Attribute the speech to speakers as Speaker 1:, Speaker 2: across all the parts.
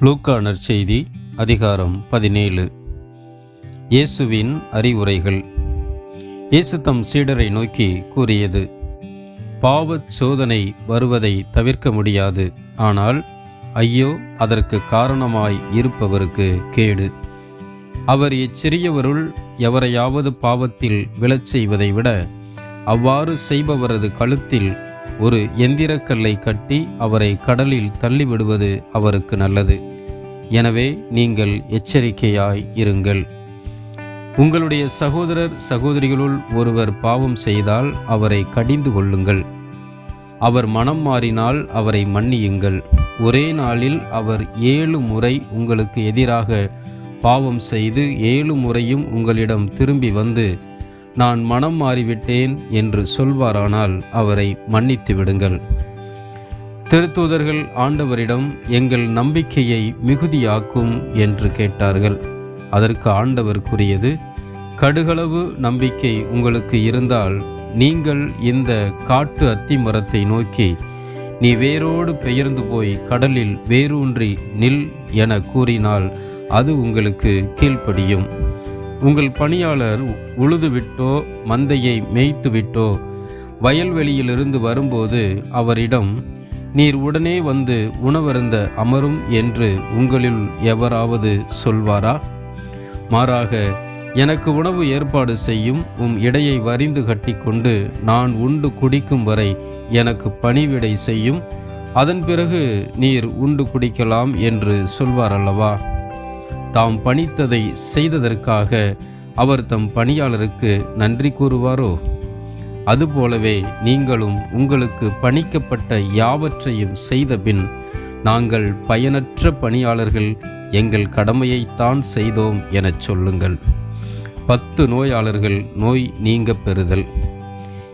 Speaker 1: லூக்கா நற்செய்தி அதிகாரம் பதினேழு. இயேசுவின் அறிவுரைகள். இயேசு தம் சீடரை நோக்கி கூறியது பாவச் சோதனை வருவதை தவிர்க்க முடியாது. ஆனால் ஐயோ அதற்கு காரணமாய் இருப்பவருக்கு கேடு. அவர் இச்சிறியவருள் எவரையாவது பாவத்தில் விழச் செய்வதை விட அவ்வாறு செய்பவரது கழுத்தில் ஒரு எந்திரக்கல்லை கட்டி அவரை கடலில் தள்ளிவிடுவது அவருக்கு நல்லது. எனவே நீங்கள் எச்சரிக்கையாய் இருங்கள். உங்களுடைய சகோதரர் சகோதரிகளுள் ஒருவர் பாவம் செய்தால் அவரை கடிந்து கொள்ளுங்கள். அவர் மனம் மாறினால் அவரை மன்னியுங்கள். ஒரே நாளில் அவர் ஏழு முறை உங்களுக்கு எதிராக பாவம் செய்து ஏழு முறையும் உங்களிடம் திரும்பி வந்து நான் மனம் மாறிவிட்டேன் என்று சொல்வாரானால் அவரை மன்னித்து விடுங்கள். திருத்தூதர்கள் ஆண்டவரிடம் எங்கள் நம்பிக்கையை மிகுதியாக்கும் என்று கேட்டார்கள். அதற்கு ஆண்டவர் கூறியது கடுகளவு நம்பிக்கை உங்களுக்கு இருந்தால் நீங்கள் இந்த காட்டு அத்தி மரத்தை நோக்கி நீ வேரோடு பெயர்ந்து போய் கடலில் வேரூன்றி நில் என கூறினால் அது உங்களுக்கு கீழ்ப்படியும். உங்கள் பணியாளர் உழுதுவிட்டோ மந்தையை மேய்த்துவிட்டோ வயல்வெளியிலிருந்து வரும்போது அவரிடம் நீர் உடனே வந்து உணவருந்த அமரும் என்று உங்களில் எவராவது சொல்வாரா? மாறாக எனக்கு உணவு ஏற்பாடு செய்யும் உம் இடையை வரிந்து கட்டிக்கொண்டு நான் உண்டு குடிக்கும் வரை எனக்கு பணிவிடை செய்யும் அதன் பிறகு நீர் உண்டு குடிக்கலாம் என்று சொல்வார் அல்லவா தாம் பணித்ததை செய்ததற்காக அவர் தம் பணியாளருக்கு நன்றி கூறுவாரோ? அதுபோலவே நீங்களும் உங்களுக்கு பணிக்கப்பட்ட யாவற்றையும் செய்தபின் நாங்கள் பயனற்ற பணியாளர்கள் எங்கள் கடமையைத்தான் செய்தோம் எனச் சொல்லுங்கள். பத்து நோயாளர்கள் நோய் நீங்க பெறுதல்.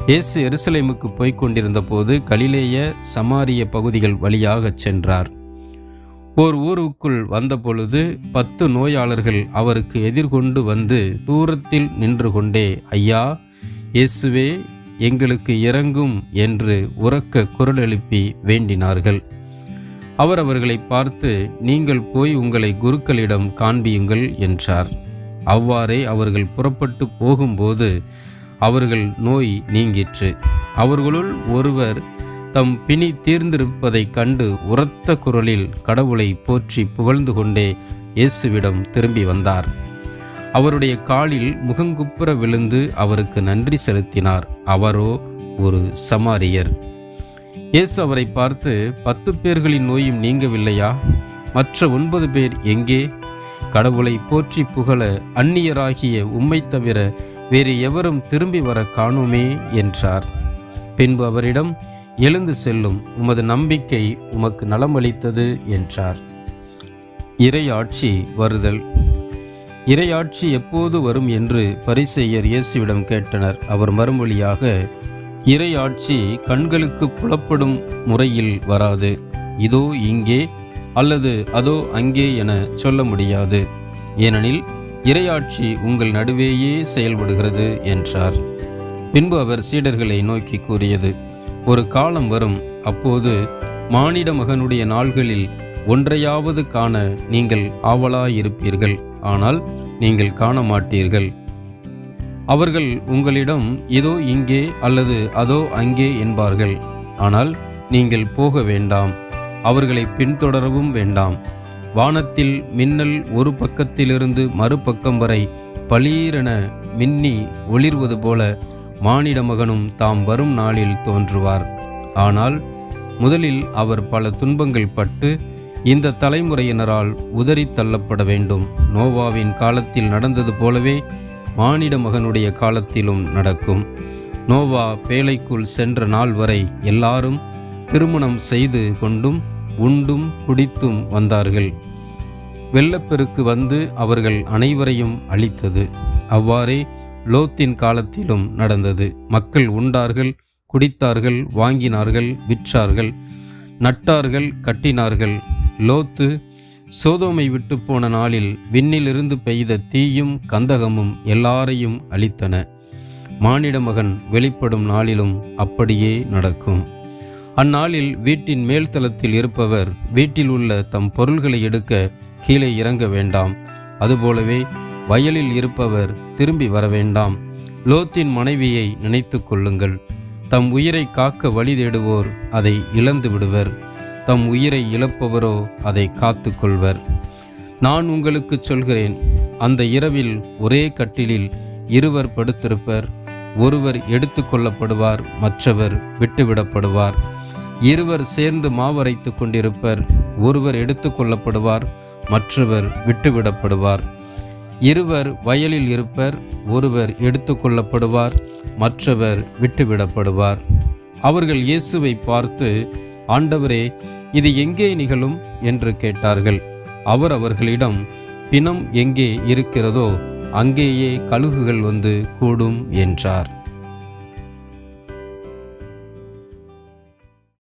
Speaker 1: இயேசு எருசலேமுக்கு போய்க் கொண்டிருந்த போது கலிலேய சமாரிய பகுதிகள் வழியாகச் சென்றார். ஓர் ஊருக்குள் வந்தபொழுது பத்து நோயாளர்கள் அவருக்கு எதிர்கொண்டு வந்து தூரத்தில் நின்று கொண்டே ஐயா இயேசுவே எங்களுக்கு இறங்கும் என்று உறக்க குரல் எழுப்பி வேண்டினார்கள். அவர் அவர்களை பார்த்து நீங்கள் போய் உங்களை குருக்களிடம் காண்பியுங்கள் என்றார். அவ்வாறே அவர்கள் புறப்பட்டு போகும்போது அவர்கள் நோய் நீங்கிற்று. அவர்களுள் ஒருவர் தம் பிணி தீர்ந்திருப்பதைக் கண்டு உரத்த குரலில் கடவுளை போற்றி புகழ்ந்து கொண்டே இயேசுவிடம் திரும்பி வந்தார். அவருடைய காலில் முகங்குப்புற விழுந்து அவருக்கு நன்றி செலுத்தினார். அவரோ ஒரு சமாரியர். இயேசு அவரை பார்த்து பத்து பேர்களின் நோயும் நீங்கவில்லையா? மற்ற ஒன்பது பேர் எங்கே? கடவுளை போற்றி புகழ அந்நியராகிய உம்மை தவிர வேறு எவரும் திரும்பி வர காணோமே என்றார். பின்பு அவரிடம் எழுந்து செல்லும் உமது நம்பிக்கை உமக்கு நலமளித்தது என்றார். இறையாட்சி வருதல். இறையாட்சி எப்போது வரும் என்று பரிசெயர் இயேசுவிடம் கேட்டனர். அவர் மறுமொழியாக இறையாட்சி கண்களுக்கு புலப்படும் முறையில் வராது. இதோ இங்கே அல்லது அதோ அங்கே என சொல்ல முடியாது. ஏனெனில் இறையாட்சி உங்கள் நடுவேயே செயல்படுகிறது என்றார். பின்பு அவர் சீடர்களை நோக்கி கூறியது ஒரு காலம் வரும் அப்போது மானிட மகனுடைய நாள்களில் ஒன்றையாவது காண நீங்கள் ஆவலாயிருப்பீர்கள். ஆனால் நீங்கள் காண மாட்டீர்கள் அவர்கள் உங்களிடம் இதோ இங்கே அல்லது அதோ அங்கே என்பார்கள். ஆனால் நீங்கள் போக வேண்டாம். அவர்களை பின்தொடரவும் வேண்டாம். வானத்தில் மின்னல் ஒரு பக்கத்திலிருந்து மறுபக்கம் வரை பளீரென மின்னி ஒளிர்வது போல மானிட மகனும் தாம் வரும் நாளில் தோன்றுவார். ஆனால் முதலில் அவர் பல துன்பங்கள் பட்டு இந்த தலைமுறையினரால் உதறி தள்ளப்பட வேண்டும். நோவாவின் காலத்தில் நடந்தது போலவே மானிட மகனுடைய காலத்திலும் நடக்கும். நோவா பேழைக்குள் சென்ற நாள் வரை எல்லாரும் திருமணம் செய்து கொண்டும் உண்டும் குடித்தும் வந்தார்கள். வெள்ளப்பெருக்கு வந்து அவர்கள் அனைவரையும் அழித்தது. அவ்வாறே லோத்தின் காலத்திலும் நடந்தது. மக்கள் உண்டார்கள் குடித்தார்கள் வாங்கினார்கள் விற்றார்கள் நட்டார்கள் கட்டினார்கள். லோத்து சோதோமை விட்டு போன நாளில் விண்ணிலிருந்து பெய்த தீயும் கந்தகமும் எல்லாரையும் அழித்தன. மானிட மகன் வெளிப்படும் நாளிலும் அப்படியே நடக்கும். அந்நாளில் வீட்டின் மேல்தளத்தில் இருப்பவர் வீட்டில் உள்ள தம் பொருள்களை எடுக்க கீழே இறங்க வேண்டாம். அதுபோலவே வயலில் இருப்பவர் திரும்பி வர வேண்டாம் லோத்தின் மனைவியை நினைத்து கொள்ளுங்கள். தம் உயிரை காக்க வழி தேடுவோர் அதை இழந்து விடுவர். தம் உயிரை இழப்பவரோ அதை காத்து கொள்வர். நான் உங்களுக்கு சொல்கிறேன் அந்த இரவில் ஒரே கட்டிலில் இருவர் படுத்திருப்பர். ஒருவர் எடுத்து கொள்ளப்படுவார் மற்றவர் விட்டுவிடப்படுவார். இருவர் சேர்ந்து மாவரைத்து கொண்டிருப்பர் ஒருவர் எடுத்து கொள்ளப்படுவார் மற்றவர் விட்டுவிடப்படுவார். இருவர் வயலில் இருப்பர் ஒருவர் எடுத்துக்கொள்ளப்படுவார் மற்றவர் விட்டுவிடப்படுவார். அவர்கள் இயேசுவை பார்த்து ஆண்டவரே இது எங்கே நிகழும்? என்று கேட்டார்கள். அவர் அவர்களிடம் பிணம் எங்கே இருக்கிறதோ அங்கேயே கழுகுகள் வந்து கூடும் என்றார்.